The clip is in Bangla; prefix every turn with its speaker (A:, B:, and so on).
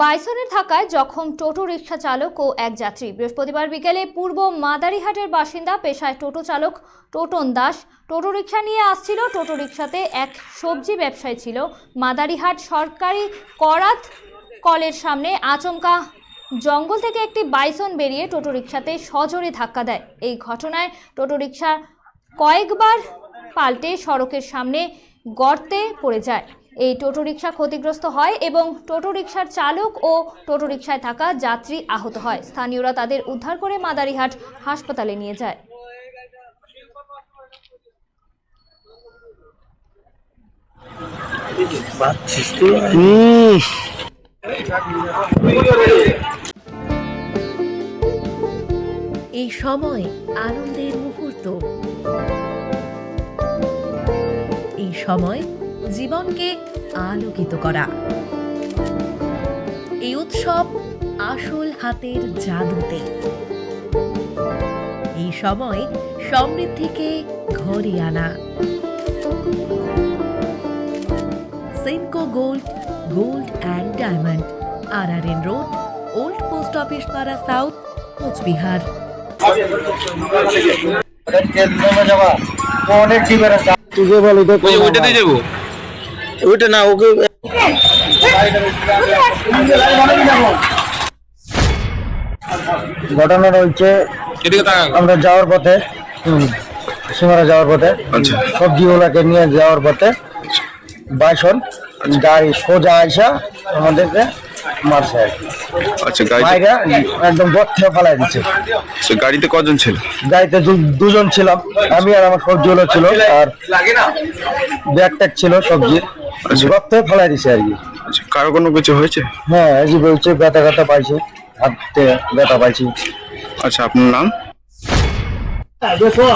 A: বাইসনের থাকায় জখম টোটো রিকশা চালক ও এক যাত্রী। বৃহস্পতিবার বিকেলে পূর্ব মাদারিহাটের বাসিন্দা পেশায় টোটো চালক টোটন দাস টোটো রিকশা নিয়ে আসছিল। টোটো রিকশাতে এক সবজি ব্যবসায়ী ছিল। মাদারিহাট সরকারি করাত কলের সামনে আচমকা জঙ্গল থেকে একটি বাইসন বেরিয়ে টোটো রিকশাতে সজোরে ধাক্কা দেয়। এই ঘটনায় টোটো রিকশা কয়েকবার পাল্টে সড়কের সামনে গর্তে পড়ে যায়। এই টোটো রিকশা ক্ষতিগ্রস্ত হয় এবং টোটো রিকশার চালক ও টোটো রিকশায় থাকা যাত্রী আহত হয়। স্থানীয়রা তাদের উদ্ধার করে মাদারিহাট হাসপাতালে নিয়ে যায়।
B: এই সময় আনন্দের মুহূর্ত। এই সময় জীবনকে আলোকিত করা। এই উৎসব আসল হাতের জাদুতে। এই সময় সমৃদ্ধিকে ঘরে আনা। Senco gold gold and diamond R R N road, old post office পাড়া সাউথ, কোচবিহার।
C: তুকে বলি তো
D: ওই ওইটাতে যাব?
C: ওইটা না ওকে ঘটনাটা
D: রয়েছে
C: আমরা যাওয়ার পথে সিমারা যাওয়ার পথে
D: আচ্ছা।
C: সবজিগুলাকে নিয়ে যাওয়ার পথে বাইসন গাড়ি সোজা আইসা আমাদেরকে মারছে আর কি।
D: আচ্ছা
C: মাইরা একদম ফেলাই দিচ্ছে।
D: গাড়িতে কজন ছিল?
C: গাড়িতে দু- দুজন ছিলাম। আমি আর আমার সবজিগুলো ছিল আর ব্যাগ ট্যাগ ছিল সবজির।
D: আচ্ছা।
C: গর্থে ফেলাই দিছে আর কি।
D: আচ্ছা কারও কোনো কিছু হয়েছে?
C: হ্যাঁ এই যে বলছে ব্যথা ব্যথা পাইছে হাতে ব্যথা পাইছি।
D: আচ্ছা আপনার নাম?
C: দেখো।